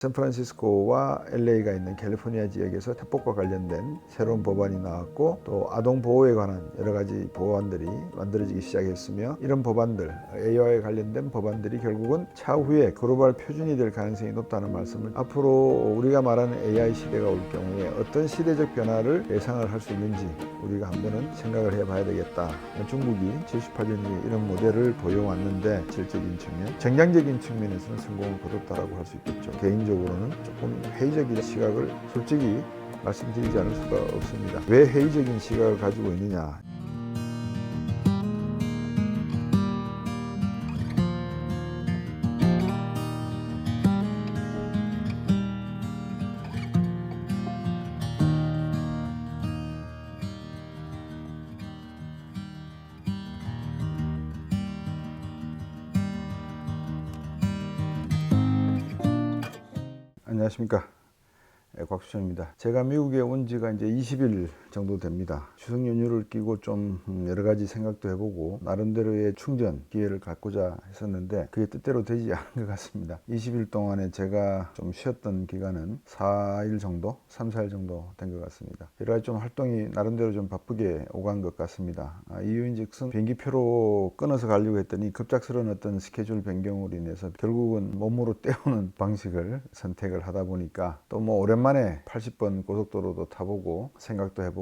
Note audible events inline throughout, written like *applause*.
샌프란시스코와 LA가 있는 캘리포니아 지역에서 태폭과 관련된 새로운 법안이 나왔고 또 아동 보호에 관한 여러 가지 법안들이 만들어지기 시작했으며 이런 법안들 AI와 관련된 법안들이 결국은 차후에 글로벌 표준이 될 가능성이 높다는 말씀을 앞으로 우리가 말하는 AI 시대가 올 경우에 어떤 시대적 변화를 예상을 할 수 있는지 우리가 한번은 생각을 해봐야 되겠다. 중국이 78년에 이런 모델을 보여왔는데 질적인 측면, 정량적인 측면에서는 성공을 거뒀다라고 할 수 있겠죠. 개인적 으로는 조금 회의적인 시각을 솔직히 말씀드리지 않을 수가 없습니다. 왜 회의적인 시각을 가지고 있느냐? 안녕하십니까. 예, 곽수천입니다. 제가 미국에 온 지가 이제 20일 정도 됩니다. 추석 연휴를 끼고 좀 음, 여러 가지 생각도 해보고 나름대로의 충전 기회를 갖고자 했었는데 그게 뜻대로 되지 *laughs* 않은 것 같습니다. 20일 동안에 제가 좀 쉬었던 기간은 4일 정도, 3, 4일 정도 된 것 같습니다. 여러 가지 좀 활동이 나름대로 좀 바쁘게 오간 것 같습니다. 아, 이유인즉슨 비행기표로 끊어서 가려고 했더니 급작스러운 어떤 스케줄 변경으로 인해서 결국은 몸으로 *laughs* 때우는 방식을 선택을 하다 보니까 또 뭐 오랜만에 80번 고속도로도 타보고 생각도 해보고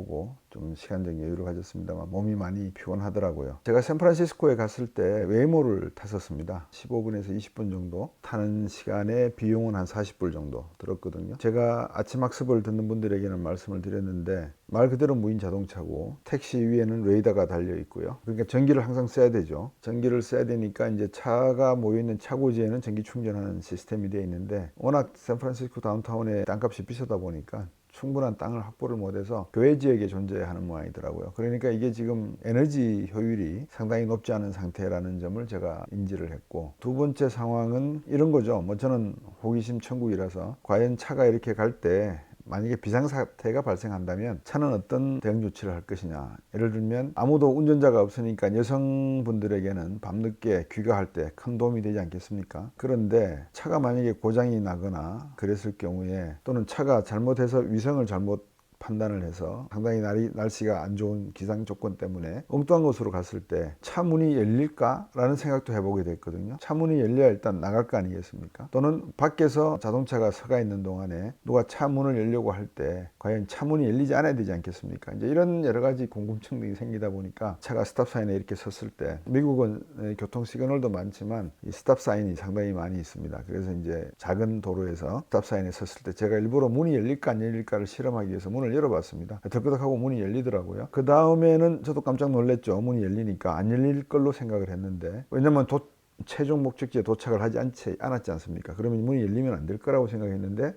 좀 시간적 여유를 가졌습니다만 몸이 많이 피곤하더라고요. 제가 샌프란시스코에 갔을 때 웨이모를 탔었습니다. 15분에서 20분 정도 타는 시간에 비용은 한 40불 정도 들었거든요. 제가 아침 학습을 듣는 분들에게는 말씀을 드렸는데 말 그대로 무인 자동차고 택시 위에는 레이더가 달려 있고요. 그러니까 전기를 항상 써야 되죠. 전기를 써야 되니까 이제 차가 모여 있는 차고지에는 전기 충전하는 시스템이 되어 있는데 워낙 샌프란시스코 다운타운에 땅값이 비싸다 보니까 충분한 땅을 확보를 못해서 교외 지역에 존재하는 모양이더라고요. 그러니까 이게 지금 에너지 효율이 상당히 높지 않은 상태라는 점을 제가 인지를 했고 두 번째 상황은 이런 거죠. 뭐 저는 호기심 천국이라서 과연 차가 이렇게 갈때 만약에 비상사태가 발생한다면 차는 어떤 대응 조치를 할 것이냐. 예를 들면 아무도 운전자가 없으니까 여성분들에게는 밤늦게 귀가할 때 큰 도움이 되지 않겠습니까? 그런데 차가 만약에 고장이 나거나 그랬을 경우에 또는 차가 잘못해서 위성을 잘못 판단을 해서 상당히 날이, 날씨가 안 좋은 기상 조건 때문에 엉뚱한 곳으로 갔을 때 차 문이 열릴까라는 생각도 해보게 됐거든요. 차 문이 열려야 일단 나갈 거 아니겠습니까? 또는 밖에서 자동차가 서가 있는 동안에 누가 차 문을 열려고 할 때 과연 차 문이 열리지 않아야 되지 않겠습니까? 이제 이런 여러 가지 궁금증들이 생기다 보니까 차가 스탑 사인에 이렇게 섰을 때 미국은 교통 시그널도 많지만 이 스탑 사인이 상당히 많이 있습니다. 그래서 이제 작은 도로에서 스탑 사인에 섰을 때 제가 일부러 문이 열릴까 안 열릴까를 실험하기 위해서 문을 열어봤습니다. 덜끄덕하고 문이 열리더라고요. 그 다음에는 저도 깜짝 놀랐죠. 문이 열리니까 안 열릴 걸로 생각을 했는데 왜냐면 도, 최종 목적지에 도착을 하지 않지, 않았지 않습니까? 그러면 문이 열리면 안 될 거라고 생각했는데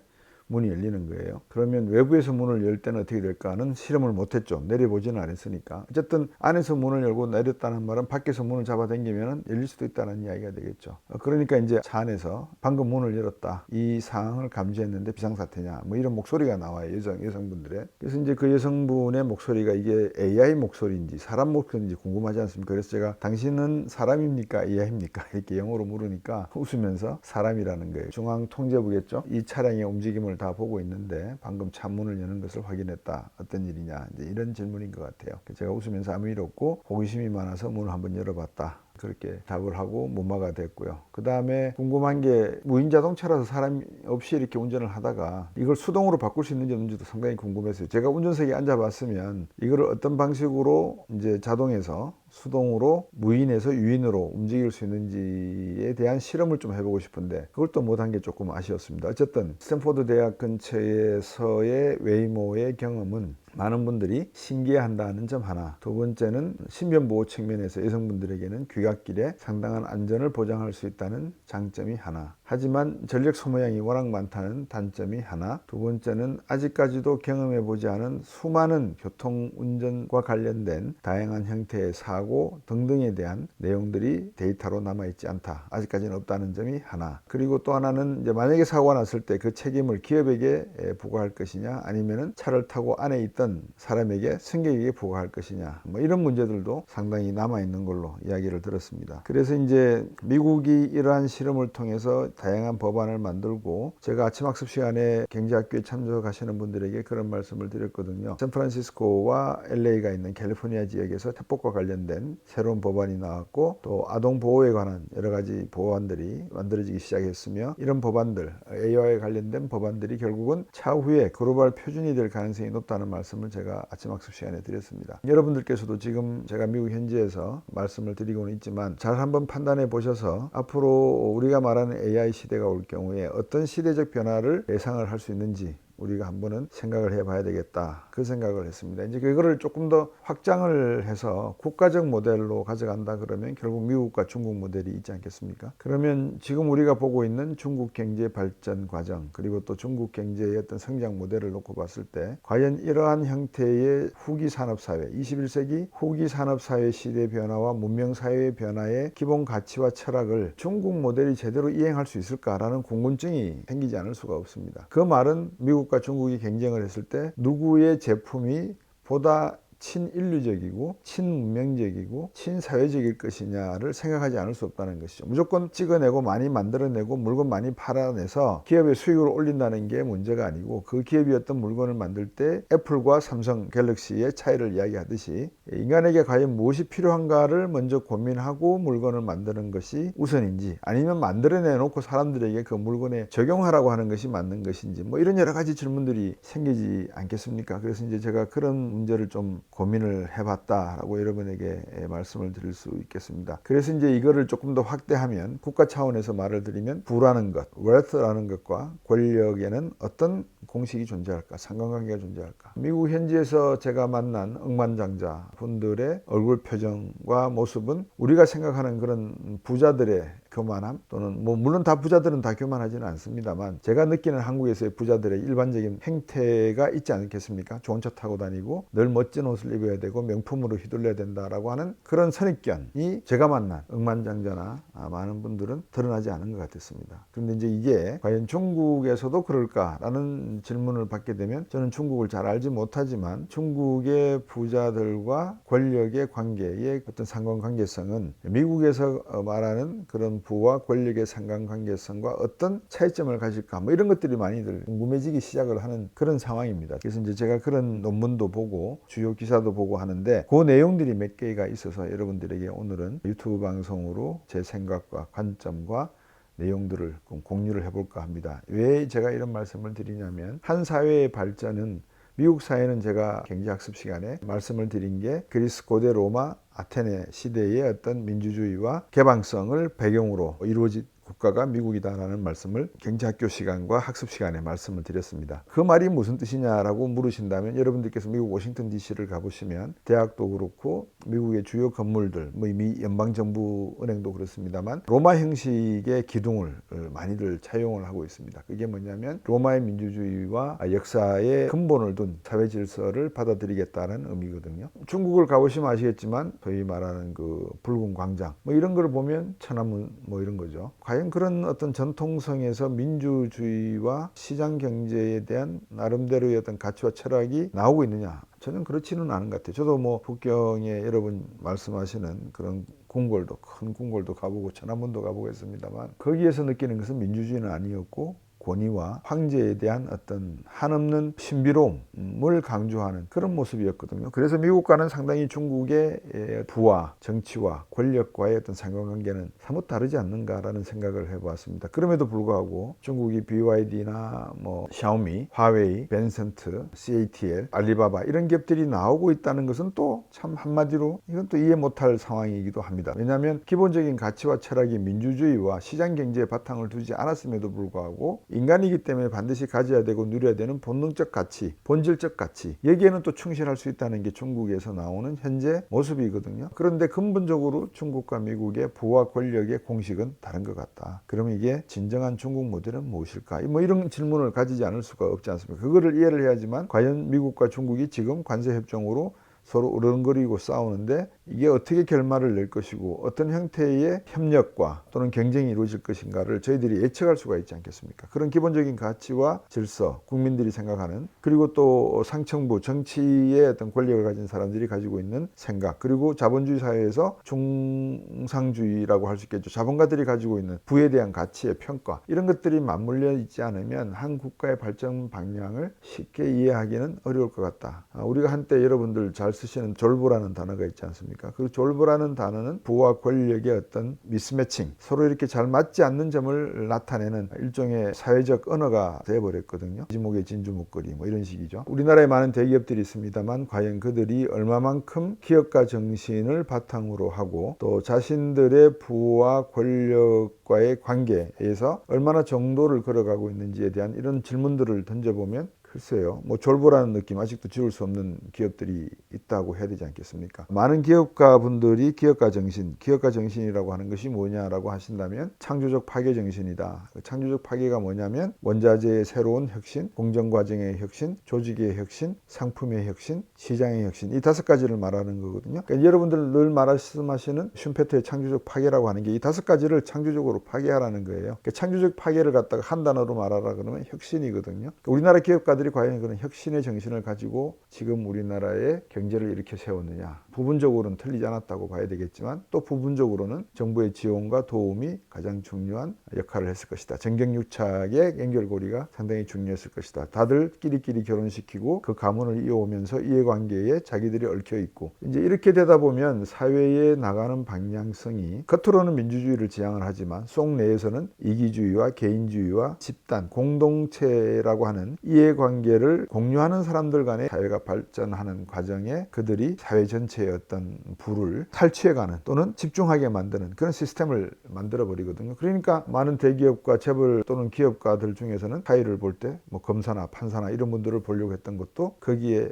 문이 열리는 거예요. 그러면 외부에서 문을 열 때는 어떻게 될까는 실험을 못했죠. 내려보지는 않았으니까. 어쨌든 안에서 문을 열고 내렸다는 말은 밖에서 문을 잡아당기면 열릴 수도 있다는 이야기가 되겠죠. 어, 그러니까 이제 차 안에서 방금 문을 열었다. 이 상황을 감지했는데 비상사태냐. 뭐 이런 목소리가 나와요. 여성, 여성분들의. 그래서 이제 그 여성분의 목소리가 이게 AI 목소리인지 사람 목소리인지 궁금하지 않습니까? 그래서 제가 당신은 사람입니까? AI입니까? *laughs* 이렇게 영어로 물으니까 웃으면서 사람이라는 거예요. 중앙통제부겠죠? 이 차량의 움직임을 다 보고 있는데 방금 차문을 여는 것을 확인했다. 어떤 일이냐. 이제 이런 질문인 것 같아요. 제가 웃으면서 아무 일 없고 호기심이 많아서 문을 한번 열어봤다. 그렇게 답을 하고 무마가 됐고요. 그 다음에 궁금한 게 무인 자동차라서 사람 없이 이렇게 운전을 하다가 이걸 수동으로 바꿀 수 있는지 없는지도 상당히 궁금했어요. 제가 운전석에 앉아봤으면 이거를 어떤 방식으로 이제 자동에서 수동으로 무인에서 유인으로 움직일 수 있는지에 대한 실험을 좀 해보고 싶은데 그걸 또 못한 게 조금 아쉬웠습니다. 어쨌든 스탠포드 대학 근처에서의 웨이모의 경험은 많은 분들이 신기해한다는 점 하나. 두 번째는 신변 보호 측면에서 여성분들에게는 귀갓길에 상당한 안전을 보장할 수 있다는 장점이 하나. 하지만 전력 소모량이 워낙 많다는 단점이 하나. 두 번째는 아직까지도 경험해 보지 않은 수많은 교통 운전과 관련된 다양한 형태의 사고 등등에 대한 내용들이 데이터로 남아 있지 않다. 아직까지는 없다는 점이 하나. 그리고 또 하나는 이제 만약에 사고가 났을 때 그 책임을 기업에게 부과할 것이냐 아니면은 차를 타고 안에 있던 사람에게 승객에게 부과할 것이냐 뭐 이런 문제들도 상당히 남아 있는 걸로 이야기를 들었습니다. 그래서 이제 미국이 이러한 실험을 통해서 다양한 법안을 만들고 제가 아침 학습 시간에 경제학교에 참석하시는 분들에게 그런 말씀을 드렸거든요. 샌프란시스코와 LA가 있는 캘리포니아 지역에서 태폭과 관련된 새로운 법안이 나왔고 또 아동 보호에 관한 여러 가지 법안들이 만들어지기 시작했으며 이런 법안들 AI와 관련된 법안들이 결국은 차후에 글로벌 표준이 될 가능성이 높다는 말씀을 제가 아침 학습 시간에 드렸습니다. 여러분들께서도 지금 제가 미국 현지에서 말씀을 드리고는 있지만 잘 한번 판단해 보셔서 앞으로 우리가 말하는 AI 시대가 올 경우에 어떤 시대적 변화를 예상을 할 수 있는지 우리가 한번은 생각을 해봐야 되겠다 그 생각을 했습니다. 이제 그거를 조금 더 확장을 해서 국가적 모델로 가져간다 그러면 결국 미국과 중국 모델이 있지 않겠습니까? 그러면 지금 우리가 보고 있는 중국 경제 발전 과정 그리고 또 중국 경제의 어떤 성장 모델을 놓고 봤을 때 과연 이러한 형태의 후기 산업 사회 21세기 후기 산업 사회 시대 변화와 문명 사회의 변화의 기본 가치와 철학을 중국 모델이 제대로 이행할 수 있을까라는 궁금증이 생기지 않을 수가 없습니다. 그 말은 미국 미국과 중국이 경쟁을 했을 때 누구의 제품이 보다 친인류적이고 친문명적이고 친사회적일 것이냐를 생각하지 않을 수 없다는 것이죠. 무조건 찍어내고 많이 만들어내고 물건 많이 팔아내서 기업의 수익을 올린다는 게 문제가 아니고 그 기업이 어떤 물건을 만들 때 애플과 삼성 갤럭시의 차이를 이야기하듯이 인간에게 과연 무엇이 필요한가를 먼저 고민하고 물건을 만드는 것이 우선인지 아니면 만들어내 놓고 사람들에게 그 물건에 적용하라고 하는 것이 맞는 것인지 뭐 이런 여러 가지 질문들이 생기지 않겠습니까? 그래서 이제 제가 그런 문제를 좀 고민을 해봤다라고 여러분에게 말씀을 드릴 수 있겠습니다. 그래서 이제 이거를 조금 더 확대하면 국가 차원에서 말을 드리면 부라는 것, wealth라는 것과 권력에는 어떤 공식이 존재할까, 상관관계가 존재할까. 미국 현지에서 제가 만난 억만장자 분들의 얼굴 표정과 모습은 우리가 생각하는 그런 부자들의 교만함 또는 뭐 물론 다 부자들은 다 교만하지는 않습니다만 제가 느끼는 한국에서의 부자들의 일반적인 행태가 있지 않겠습니까? 좋은 차 타고 다니고 늘 멋진 옷을 입어야 되고 명품으로 휘둘려야 된다라고 하는 그런 선입견이 제가 만난 억만장자나 많은 분들은 드러나지 않은 것 같았습니다. 그런데 이제 이게 과연 중국에서도 그럴까라는 질문을 받게 되면 저는 중국을 잘 알지 못하지만 중국의 부자들과 권력의 관계의 어떤 상관관계성은 미국에서 말하는 그런 부와 권력의 상관관계성과 어떤 차이점을 가질까 뭐 이런 것들이 많이들 궁금해지기 시작을 하는 그런 상황입니다. 그래서 이제 제가 그런 논문도 보고 주요 기사도 보고 하는데 그 내용들이 몇 개가 있어서 여러분들에게 오늘은 유튜브 방송으로 제 생각과 관점과 내용들을 공유를 해볼까 합니다. 왜 제가 이런 말씀을 드리냐면 한 사회의 발전은 미국 사회는 제가 경제학습 시간에 말씀을 드린 게 그리스 고대 로마 아테네 시대의 어떤 민주주의와 개방성을 배경으로 이루어진 국가가 미국이다라는 말씀을 경제학교 시간과 학습 시간에 말씀을 드렸습니다. 그 말이 무슨 뜻이냐라고 물으신다면 여러분들께서 미국 워싱턴 DC를 가보시면 대학도 그렇고 미국의 주요 건물들, 뭐미 연방 정부 은행도 그렇습니다만 로마 형식의 기둥을 많이들 차용을 하고 있습니다. 그게 뭐냐면 로마의 민주주의와 역사의 근본을 둔 사회 질서를 받아들이겠다는 의미거든요. 중국을 가보시면 아시겠지만 소위 말하는 그 붉은 광장 뭐 이런 걸 보면 천안문 뭐 이런 거죠. 과연 그런 어떤 전통성에서 민주주의와 시장 경제에 대한 나름대로의 어떤 가치와 철학이 나오고 있느냐? 저는 그렇지는 않은 것 같아요. 저도 뭐 북경에 여러분 말씀하시는 그런 궁궐도 큰 궁궐도 가보고 천안문도 가보고 했습니다만 거기에서 느끼는 것은 민주주의는 아니었고 권위와 황제에 대한 어떤 한없는 신비로움을 강조하는 그런 모습이었거든요. 그래서 미국과는 상당히 중국의 부와 정치와 권력과의 어떤 상관관계는 사뭇 다르지 않는가라는 생각을 해보았습니다. 그럼에도 불구하고 중국이 BYD나 뭐 샤오미, 화웨이, 벤센트, CATL, 알리바바 이런 기업들이 나오고 있다는 것은 또 참 한마디로 이건 또 이해 못할 상황이기도 합니다. 왜냐하면 기본적인 가치와 철학이 민주주의와 시장 경제에 바탕을 두지 않았음에도 불구하고 인간이기 때문에 반드시 가져야 되고 누려야 되는 본능적 가치, 본질적 가치 여기에는 또 충실할 수 있다는 게 중국에서 나오는 현재 모습이거든요. 그런데 근본적으로 중국과 미국의 부와 권력의 공식은 다른 것 같다. 그러면 이게 진정한 중국 모델은 무엇일까? 뭐 이런 질문을 가지지 않을 수가 없지 않습니까? 그거를 이해를 해야지만 과연 미국과 중국이 지금 관세 협정으로 서로 으르렁거리고 싸우는데 이게 어떻게 결말을 낼 것이고 어떤 형태의 협력과 또는 경쟁이 이루어질 것인가를 저희들이 예측할 수가 있지 않겠습니까? 그런 기본적인 가치와 질서, 국민들이 생각하는 그리고 또 상층부 정치의 어떤 권력을 가진 사람들이 가지고 있는 생각 그리고 자본주의 사회에서 중상주의라고 할 수 있겠죠. 자본가들이 가지고 있는 부에 대한 가치의 평가 이런 것들이 맞물려 있지 않으면 한 국가의 발전 방향을 쉽게 이해하기는 어려울 것 같다. 아, 우리가 한때 여러분들 잘 쓰시는 졸부라는 단어가 있지 않습니까? 그 졸부라는 단어는 부와 권력의 어떤 미스매칭 서로 이렇게 잘 맞지 않는 점을 나타내는 일종의 사회적 언어가 되어버렸거든요. 지목의 진주 목걸이 뭐 이런 식이죠. 우리나라에 많은 대기업들이 있습니다만 과연 그들이 얼마만큼 기업가 정신을 바탕으로 하고 또 자신들의 부와 권력과의 관계에서 얼마나 정도를 걸어가고 있는지에 대한 이런 질문들을 던져보면 글쎄요, 뭐 졸보라는 느낌 아직도 지울 수 없는 기업들이 있다고 해야 되지 않겠습니까? 많은 기업가 분들이 기업가 정신, 기업가 정신이라고 하는 것이 뭐냐라고 하신다면 창조적 파괴 정신이다. 그 창조적 파괴가 뭐냐면 원자재의 새로운 혁신, 공정 과정의 혁신, 조직의 혁신, 상품의 혁신, 시장의 혁신 이 다섯 가지를 말하는 거거든요. 그러니까 여러분들 늘 말씀하시는 슌페터의 창조적 파괴라고 하는 게 이 다섯 가지를 창조적으로 파괴하라는 거예요. 그러니까 창조적 파괴를 갖다가 한 단어로 말하라 그러면 혁신이거든요. 그러니까 우리나라 기업가 들이 과연 그런 혁신의 정신을 가지고 지금 우리나라의 경제를 이렇게 세웠느냐. 부분적으로는 틀리지 않았다고 봐야 되겠지만 또 부분적으로는 정부의 지원과 도움이 가장 중요한 역할을 했을 것이다. 정경유착의 연결고리가 상당히 중요했을 것이다. 다들 끼리끼리 결혼시키고 그 가문을 이어오면서 이해관계에 자기들이 얽혀 있고 이제 이렇게 되다 보면 사회에 나가는 방향성이 겉으로는 민주주의를 지향을 하지만 속 내에서는 이기주의와 개인주의와 집단 공동체라고 하는 이해관계 관계를 공유하는 사람들 간의 사회가 발전하는 과정에 그들이 사회 전체의 어떤 부를 탈취해가는 또는 집중하게 만드는 그런 시스템을 만들어 버리거든요. 그러니까 많은 대기업과 재벌 또는 기업가들 중에서는 사회를 볼 때 뭐 검사나 판사나 이런 분들을 보려고 했던 것도 거기에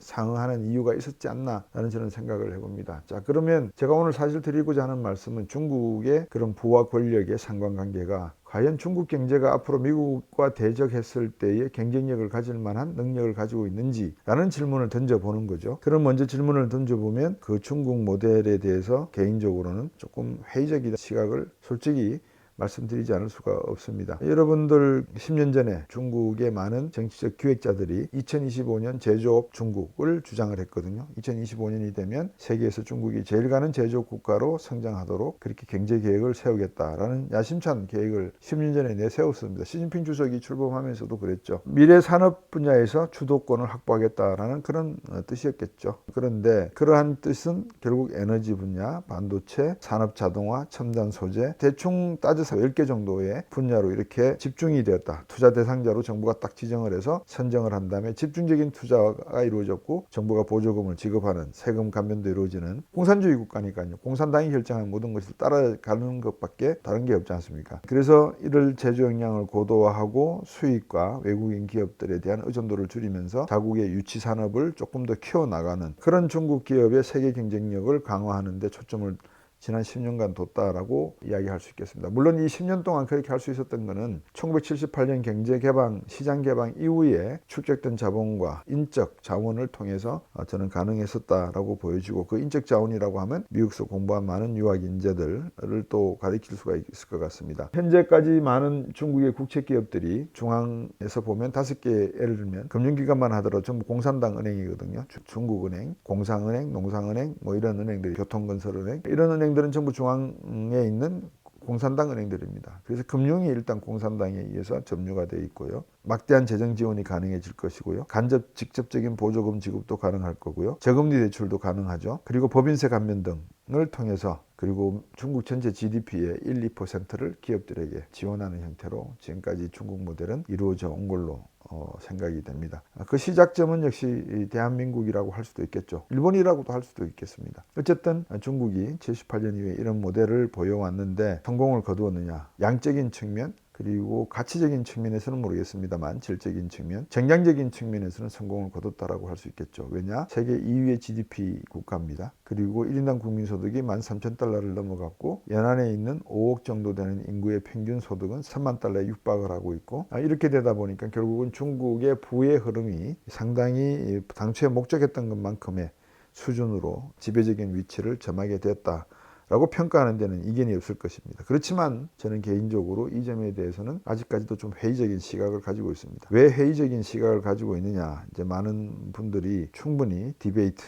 상응하는 이유가 있었지 않나라는 저는 생각을 해봅니다. 자 그러면 제가 오늘 사실 드리고자 하는 말씀은 중국의 그런 부와 권력의 상관관계가 과연 중국 경제가 앞으로 미국과 대적했을 때의 경쟁력을 가질 만한 능력을 가지고 있는지라는 질문을 던져보는 거죠. 그럼 먼저 질문을 던져보면 그 중국 모델에 대해서 개인적으로는 조금 회의적인 시각을 솔직히 말씀드리지 않을 수가 없습니다. 여러분들 10년 전에 중국의 많은 정치적 기획자들이 2025년 제조업 중국을 주장을 했거든요. 2025년이 되면 세계에서 중국이 제일 가는 제조업 국가로 성장하도록 그렇게 경제 계획을 세우겠다라는 야심찬 계획을 10년 전에 내세웠습니다. 시진핑 주석이 출범하면서도 그랬죠. 미래 산업 분야에서 주도권을 확보하겠다라는 그런 어, 뜻이었겠죠. 그런데 그러한 뜻은 결국 에너지 분야, 반도체, 산업 자동화, 첨단 소재 대충 따져 따져서 10개 정도의 분야로 이렇게 집중이 되었다. 투자 대상자로 정부가 딱 지정을 해서 선정을 한 다음에 집중적인 투자가 이루어졌고 정부가 보조금을 지급하는 세금 감면도 이루어지는 공산주의 국가니까요. 공산당이 결정한 모든 것을 따라가는 것밖에 다른 게 없지 않습니까? 그래서 이를 제조 역량을 고도화하고 수익과 외국인 기업들에 대한 의존도를 줄이면서 자국의 유치 산업을 조금 더 키워나가는 그런 중국 기업의 세계 경쟁력을 강화하는 데 초점을 지난 10년간 뒀다라고 이야기할 수 있겠습니다. 물론 이 10년 동안 그렇게 할 수 있었던 것은 1978년 경제 개방, 시장 개방 이후에 축적된 자본과 인적 자원을 통해서 저는 가능했었다라고 보여지고 그 인적 자원이라고 하면 미국에서 공부한 많은 유학 인재들을 또 가리킬 수가 있을 것 같습니다. 현재까지 많은 중국의 국책 기업들이 중앙에서 보면 다섯 개 예를 들면 금융기관만 하더라도 전부 공산당 은행이거든요. 중국은행, 공상은행, 농상은행 뭐 이런 은행들이 교통건설은행 이런 은행 은행들은 전부 중앙에 있는 공산당 은행들입니다. 그래서 금융이 일단 공산당에 의해서 점유가 되어 있고요. 막대한 재정 지원이 가능해질 것이고요. 간접 직접적인 보조금 지급도 가능할 거고요. 저금리 대출도 가능하죠. 그리고 법인세 감면 등을 통해서 그리고 중국 전체 GDP의 1, 2%를 기업들에게 지원하는 형태로 지금까지 중국 모델은 이루어져 온 걸로 어, 생각이 됩니다. 그 시작점은 역시 대한민국이라고 할 수도 있겠죠. 일본이라고도 할 수도 있겠습니다. 어쨌든 중국이 78년 이후에 이런 모델을 보여왔는데 성공을 거두었느냐. 양적인 측면, 그리고 가치적인 측면에서는 모르겠습니다만 질적인 측면, 정량적인 측면에서는 성공을 거뒀다라고 할 수 있겠죠. 왜냐? 세계 2위의 GDP 국가입니다. 그리고 1인당 국민소득이 13,000달러를 넘어갔고 연안에 있는 5억 정도 되는 인구의 평균 소득은 3만 달러에 육박을 하고 있고 아, 이렇게 되다 보니까 결국은 중국의 부의 흐름이 상당히 당초에 목적했던 것만큼의 수준으로 지배적인 위치를 점하게 되었다. 라고 평가하는 데는 이견이 없을 것입니다. 그렇지만 저는 개인적으로 이 점에 대해서는 아직까지도 좀 회의적인 시각을 가지고 있습니다. 왜 회의적인 시각을 가지고 있느냐? 이제 많은 분들이 충분히 디베이트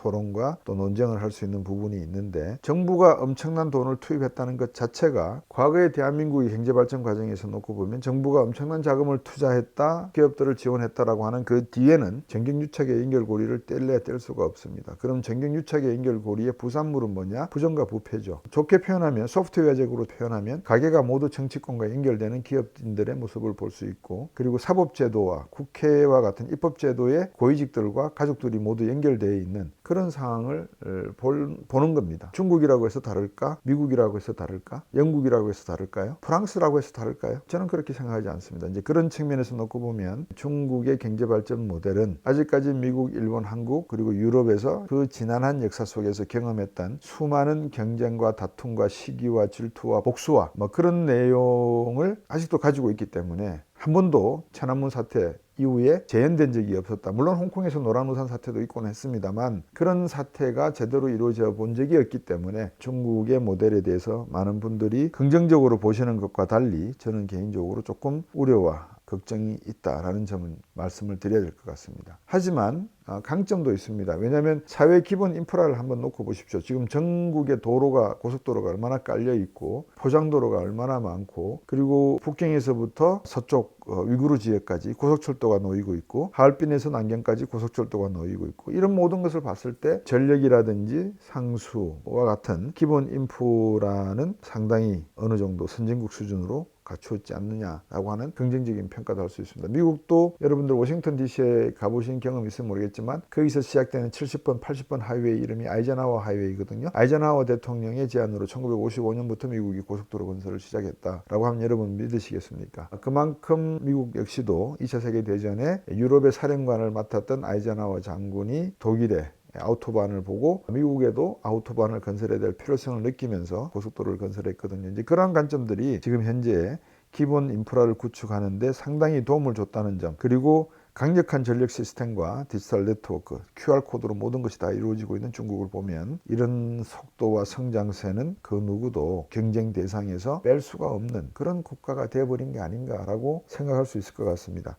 토론과 또 논쟁을 할 수 있는 부분이 있는데 정부가 엄청난 돈을 투입했다는 것 자체가 과거의 대한민국의 경제 발전 과정에서 놓고 보면 정부가 엄청난 자금을 투자했다 기업들을 지원했다라고 하는 그 뒤에는 정경유착의 연결고리를 뗄래야 뗄 수가 없습니다. 그럼 정경유착의 연결고리의 부산물은 뭐냐? 부정과 부패죠. 좋게 표현하면 소프트웨어적으로 표현하면 가게가 모두 정치권과 연결되는 기업인들의 모습을 볼 수 있고 그리고 사법제도와 국회와 같은 입법제도의 고위직들과 가족들이 모두 연결되어 있는 그런 상황을 보는 겁니다. 중국이라고 해서 다를까? 미국이라고 해서 다를까? 영국이라고 해서 다를까요? 프랑스라고 해서 다를까요? 저는 그렇게 생각하지 않습니다. 이제 그런 측면에서 놓고 보면 중국의 경제 발전 모델은 아직까지 미국, 일본, 한국 그리고 유럽에서 그 지난한 역사 속에서 경험했던 수많은 경쟁과 다툼과 시기와 질투와 복수와 뭐 그런 내용을 아직도 가지고 있기 때문에 한 번도 천안문 사태 이후에 재현된 적이 없었다. 물론 홍콩에서 노란우산 사태도 있곤 했습니다만 그런 사태가 제대로 이루어져 본 적이 없기 때문에 중국의 모델에 대해서 많은 분들이 긍정적으로 보시는 것과 달리 저는 개인적으로 조금 우려와 걱정이 있다라는 점은 말씀을 드려야 될 것 같습니다. 하지만 아, 강점도 있습니다. 왜냐하면 사회 기본 인프라를 한번 놓고 보십시오. 지금 전국의 도로가 고속도로가 얼마나 깔려 있고 포장도로가 얼마나 많고 그리고 북경에서부터 서쪽 어, 위구르 지역까지 고속철도가 놓이고 있고 하얼빈에서 남경까지 고속철도가 놓이고 있고 이런 모든 것을 봤을 때 전력이라든지 상수와 같은 기본 인프라는 상당히 어느 정도 선진국 수준으로 갖추었지 않느냐라고 하는 긍정적인 평가도 할 수 있습니다. 미국도 여러분들 워싱턴 DC에 가보신 경험 있으면 모르겠지만 거기서 시작되는 70번, 80번 하이웨이 이름이 아이젠하워 하이웨이거든요. 아이젠하워 대통령의 제안으로 1955년부터 미국이 고속도로 건설을 시작했다라고 하면 여러분 믿으시겠습니까? 그만큼 미국 역시도 2차 세계 대전에 유럽의 사령관을 맡았던 아이젠하워 장군이 독일에 아우토반을 보고 미국에도 아우토반을 건설해야 될 필요성을 느끼면서 고속도로를 건설했거든요. 이제 그러한 관점들이 지금 현재 기본 인프라를 구축하는데 상당히 도움을 줬다는 점 그리고 강력한 전력 시스템과 디지털 네트워크, QR코드로 모든 것이 다 이루어지고 있는 중국을 보면 이런 속도와 성장세는 그 누구도 경쟁 대상에서 뺄 수가 없는 그런 국가가 되어버린 게 아닌가라고 생각할 수 있을 것 같습니다.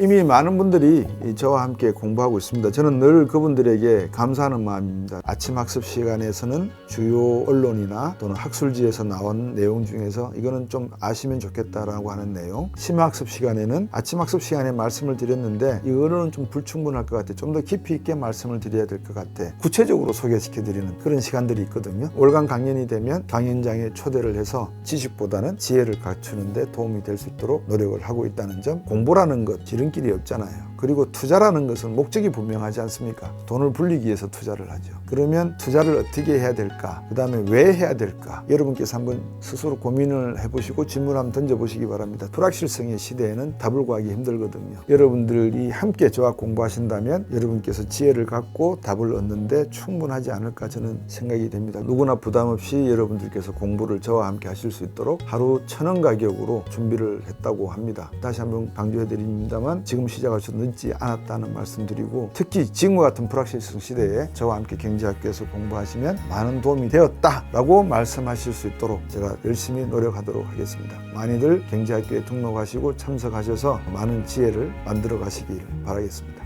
이미 많은 분들이 저와 함께 공부하고 있습니다. 저는 늘 그분들에게 감사하는 마음입니다. 아침 학습 시간에서는 주요 언론이나 또는 학술지에서 나온 내용 중에서 이거는 좀 아시면 좋겠다라고 하는 내용. 심야 학습 시간에는 아침 학습 시간에 말씀을 드렸는데 이 언론은 좀 불충분할 것 같아. 좀 더 깊이 있게 말씀을 드려야 될 것 같아. 구체적으로 소개시켜 드리는 그런 시간들이 있거든요. 월간 강연이 되면 강연장에 초대를 해서 지식보다는 지혜를 갖추는데 도움이 될 수 있도록 노력을 하고 있다는 점. 공부라는 것 지름길이 없잖아요. 그리고 투자라는 것은 목적이 분명하지 않습니까? 돈을 불리기 위해서 투자를 하죠. 그러면 투자를 어떻게 해야 될까? 그 다음에 왜 해야 될까? 여러분께서 한번 스스로 고민을 해보시고 질문 한번 던져보시기 바랍니다. 불확실성의 시대에는 답을 구하기 힘들거든요. 여러분들이 함께 저와 공부하신다면 여러분께서 지혜를 갖고 답을 얻는데 충분하지 않을까 저는 생각이 됩니다. 누구나 부담 없이 여러분들께서 공부를 저와 함께 하실 수 있도록 하루 천 원 가격으로 준비를 했다고 합니다. 다시 한번 강조해 드립니다만 지금 시작하셔도 늦지 않았다는 말씀드리고 특히 지금과 같은 불확실성 시대에 저와 함께 경제학교에서 공부하시면 많은 도움이 되었다라고 말씀하실 수 있도록 제가 열심히 노력하도록 하겠습니다. 많이들 경제학교에 등록하시고 참석하셔서 많은 지혜를 만들어 가시길 바라겠습니다.